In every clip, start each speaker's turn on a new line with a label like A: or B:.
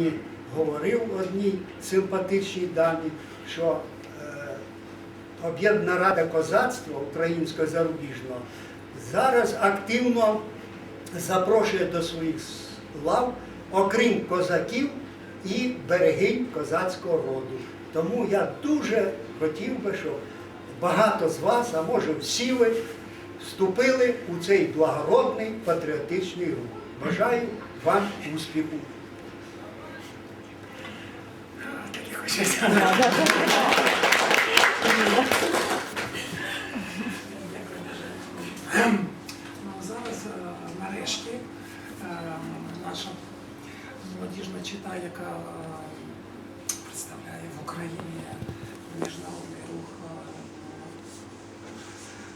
A: мені говорив одній симпатичній дамі, що е, Об'єднана Рада козацтва українського зарубіжного зараз активно запрошує до своїх лав, окрім козаків і берегинь козацького роду. Тому я дуже хотів би, щоб багато з вас, а може всі ви, вступили у цей благородний патріотичний рух. Бажаю вам успіху.
B: Дуже. Ну, зараз е, нарешті е, наша молодіжна чита, яка е, представляє в Україні міжнародний рух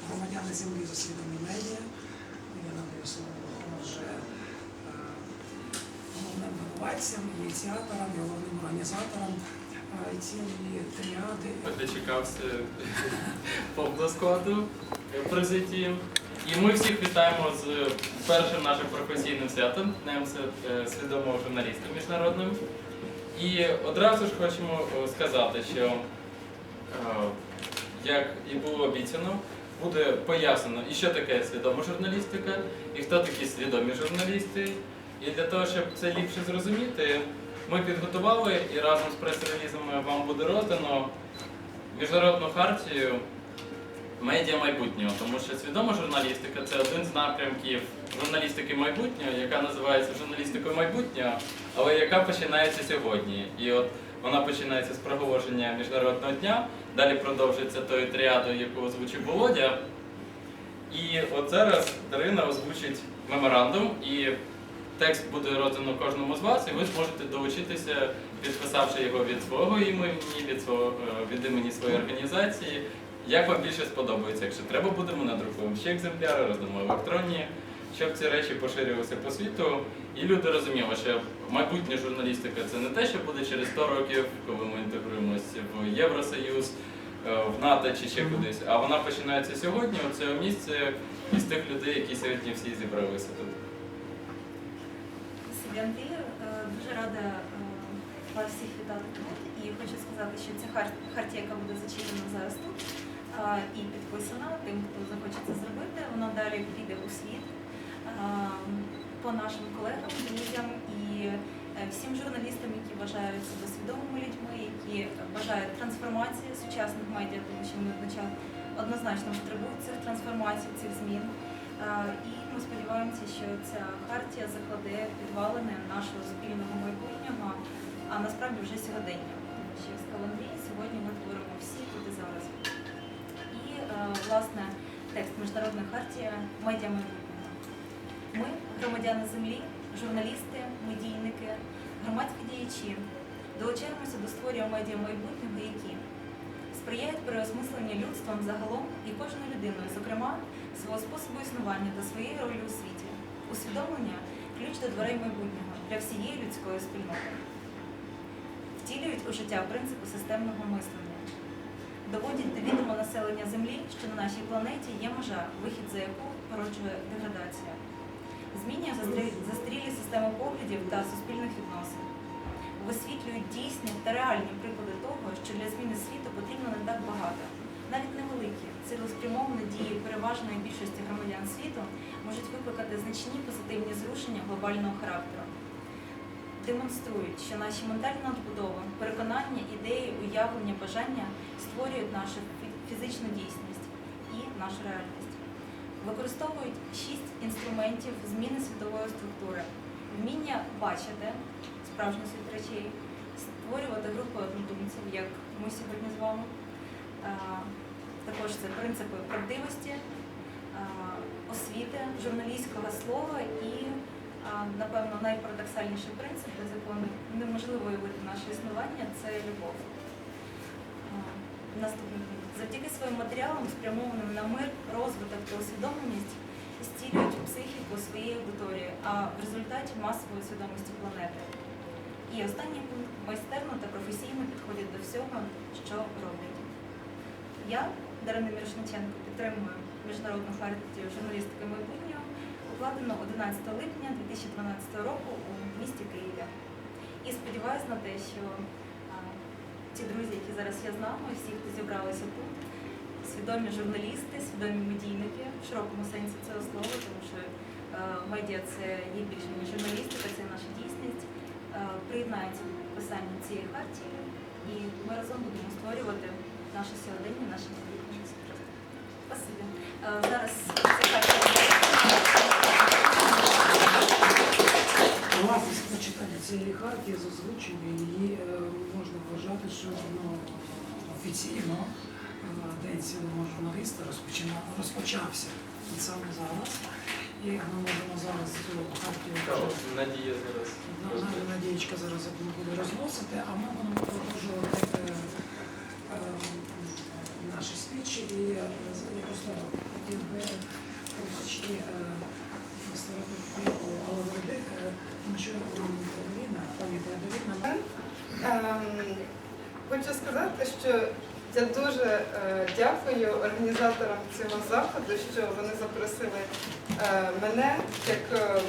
B: громадяни землі з освітами медіа. Я надаю слово вже головним винуватцям, ініціаторам і головним організаторам е, цієї тріади.
C: Дочекався повного складу президії. І ми всіх вітаємо з першим нашим професійним святом, Днем е, свідомого журналіста міжнародним. І одразу ж хочемо е, сказати, що, е, як і було обіцяно, буде пояснено, і що таке свідома журналістика, і хто такі свідомі журналісти. І для того, щоб це ліпше зрозуміти, ми підготували і разом з прес-релізами вам буде роздано міжнародну хартію медіа майбутнього, тому що свідома журналістика це один з напрямків журналістики майбутнього, яка називається журналістикою майбутнього, але яка починається сьогодні. І от вона починається з проголошення міжнародного дня, далі продовжується тою тріадою, яку озвучив Володя. І от зараз Дарина озвучить меморандум, і текст буде роздано кожному з вас, і ви зможете долучитися, підписавши його від свого імені, від свого е, від імені своєї організації. Як вам більше сподобається? Якщо треба буде, ми надрукуємо ще екземпляри, роздамо електронні, щоб ці речі поширювалися по світу. І люди розуміли, що майбутня журналістика це не те, що буде через 100 років, коли ми інтегруємося в Євросоюз, е, в НАТО чи ще кудись. А вона починається сьогодні, у цього місця із тих людей, які сьогодні всі зібралися тут.
D: Е, дуже рада е, вас всіх вітати тут. І хочу сказати, що ця хар- хартія, яка буде зачитана зараз тут е, і підписана тим, хто захоче це зробити, вона далі піде у світ е, по нашим колегам, друзям і всім журналістам, які вважають себе свідомими людьми, які бажають трансформації сучасних медіа, тому що вони однозначно потребують цих трансформацій, цих змін. І ми сподіваємося, що ця хартія закладе підвалини нашого спільного майбутнього, а насправді вже сьогодення. Що як Андрій, сьогодні ми творимо всі тут і зараз. І е, власне текст Міжнародної хартії медіа майбутнього. Ми, громадяни землі, журналісти, медійники, громадські діячі, долучаємося до створення медіа майбутнього, які сприяють переосмисленню людством загалом і кожною людиною, зокрема, свого способу існування та своєї ролі у світі. Усвідомлення ключ до дверей майбутнього для всієї людської спільноти. Втілюють у життя принципи системного мислення. Доводять до відома населення Землі, що на нашій планеті є межа, вихід за яку породжує деградація. Змінює застрі- застарілі системи поглядів та суспільних відносин. Висвітлюють дійсні та реальні приклади того, що для зміни світу потрібно не так багато. Навіть невеликі, цілеспрямовані дії переважної більшості громадян світу можуть викликати значні позитивні зрушення глобального характеру. Демонструють, що наші ментальні надбудови, переконання, ідеї, уявлення, бажання створюють нашу фізичну дійсність і нашу реальність. Використовують шість інструментів зміни світової структури, вміння бачити справжній світ речей, створювати групи однодумців, як ми сьогодні з вами. Також це принципи правдивості, освіти, журналістського слова і, напевно, найпарадоксальніший принцип, без якого неможливо уявити наше існування це любов. Наступний. Завдяки своїм матеріалам, спрямованим на мир, розвиток та усвідомленість, стілюють психіку своєї аудиторії, а в результаті масової свідомості планети. І останній пункт майстерно та професійно підходять до всього, що роблять. Я, Дарина Мірошниченко, підтримую міжнародну хартію журналістики майбутнього, укладену 11 липня 2012 року у місті Києві. І сподіваюся на те, що а, ті друзі, які зараз є з нами, всі, хто зібралися тут, свідомі журналісти, свідомі медійники в широкому сенсі цього слова, тому що е, медіа це є більше ніж журналістика, це наша дійсність. Е, Приєднаються до підписання цієї хартії, і ми разом будемо створювати наше сьогодення, наше майбутнє. Спасибі. Е, Зараз ця.
B: Власне, прочитання цієї хартії з озвучення її е, можна вважати, що ну, офіційно День цілого журналіста розпочався і саме зараз. І ми можемо зараз цю хартію
C: Надія зараз.
B: Наша Надієчка зараз буде розносити, а ми будемо продовжувати е, е, наші спічі. І е, я просто хотів би трішечки поставити тому що Кароліна, пані Кароліна,
E: Ем, Хочу сказати, що я дуже е, дякую організаторам цього заходу, що вони запросили е, мене як е,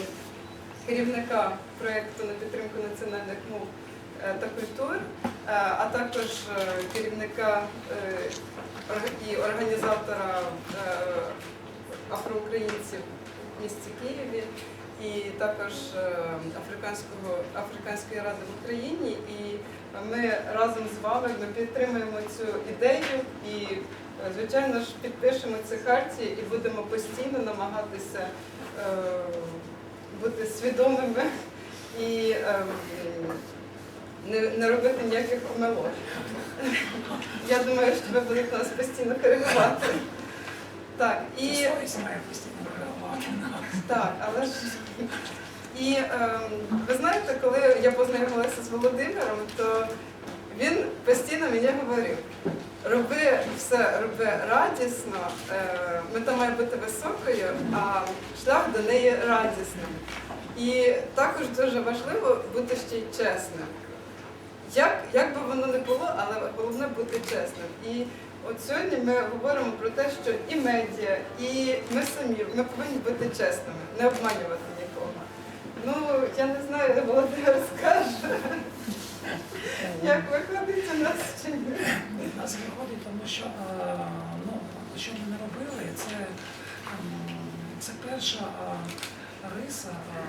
E: керівника проєкту на підтримку національних мов та культур, а також керівника і організатора афроукраїнців в місті Києві і також е, Африканського, Африканської ради в Україні. І ми разом з вами ми підтримуємо цю ідею і, е, звичайно ж, підпишемо ці хартії і будемо постійно намагатися е, бути свідомими і не робити ніяких помилок. Я думаю, що ви будете нас постійно коригувати. Так, і... Так, але ж і ем, ви знаєте, коли я познайомилася з Володимиром, то він постійно мені говорив: роби все, роби радісно, е, мета має бути високою, а шлях до неї радісним. І також дуже важливо бути ще й чесним. Як, як би воно не було, але головне бути чесним. І от сьогодні ми говоримо про те, що і медіа, і ми самі ми повинні бути чесними, не обманювати нікого. Ну, я не знаю, Володимир скаже, як виходить у нас чи ні.
B: У нас виходить, тому що е, ну, що ми не робили, це, ем, це перша е, риса, е,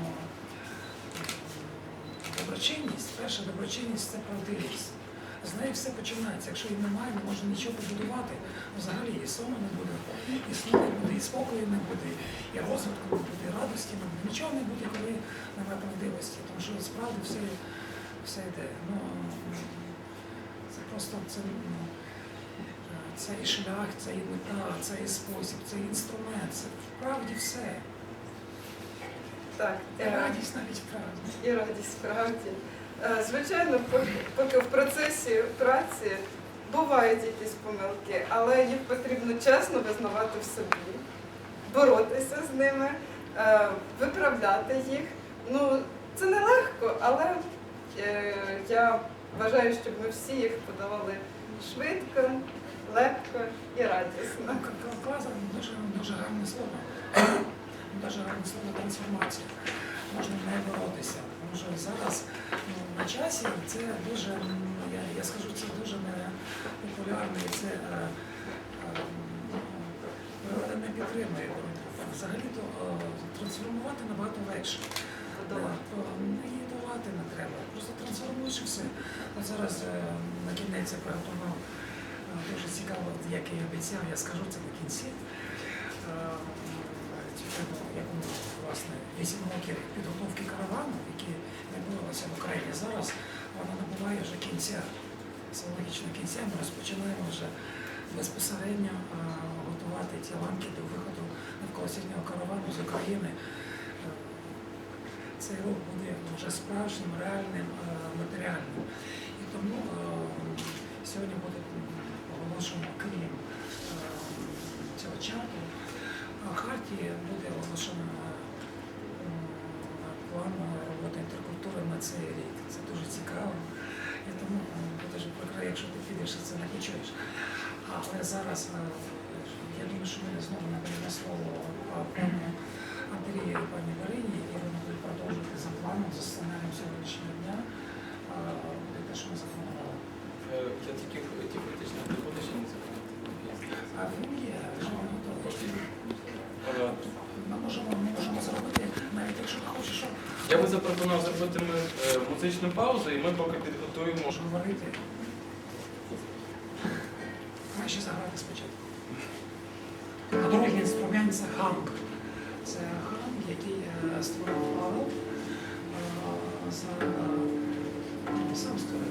B: ну, доброчинність. Перша доброчинність це правдивість. З неї все починається. Якщо її немає, не можна нічого побудувати. Взагалі і сому не буде, і сну не буде, і спокою не буде, і розвитку не буде, і радості не буде. Нічого не буде, коли немає правдивості. Тому що справді все, все йде. Ну, це просто це, ну, це і шлях, це і мета, це і спосіб, це і інструмент, це вправді все.
E: Так,
B: І радість навіть вправді.
E: і радість справді. Е, Звичайно, поки, в процесі праці бувають якісь помилки, але їх потрібно чесно визнавати в собі, боротися з ними, е, виправляти їх. Ну, це нелегко, але е, я вважаю, щоб ми всі їх подавали швидко, легко і радісно.
B: Дуже, дуже гарне слово. Дуже гарне слово трансформація. Можна не боротися. Тому що зараз ну, на часі це дуже, ну, я, я скажу, це дуже не популярно і це е, е, природа не підтримує. Взагалі-то е, трансформувати набагато легше. Е, І давати не треба. Просто трансформуєш і все. От зараз е, на кінець я приготував е, дуже цікаво, як я обіцяв, я скажу це на кінці. Цікаво, як ми, власне, 8 років підготовки каравану, які відбувалися в Україні зараз, вона набуває вже кінця, логічно кінця. Ми розпочинаємо вже безпосередньо е, готувати ті ланки до виходу навколосвітнього каравану з України. Е, Цей рух буде вже справжнім, реальним, е, матеріальним. І тому сьогодні буде оголошено, крім е, цього чату, хартії буде оголошено е, план роботи інтеркультури на цей рік. Це дуже цікаво. І тому дуже прикро, якщо ти підеш це не почуєш. Але зараз е, я думаю, що ми знову надаємо слово е, пану Андрія і пані Дарині, і вони будуть продовжувати за планом, за сценарієм сьогоднішнього дня, буде те, що ми запланували.
C: Я тільки теоретично приходу ще не закрив.
B: якщо хочеш.
C: Я би запропонував зробити ми, е, музичну паузу і ми поки підготуємо.
B: Що говорити? Краще заграти спочатку. А другий інструмент це ханг. Це ханг, який е, створив Павел. за- е, Сам створив.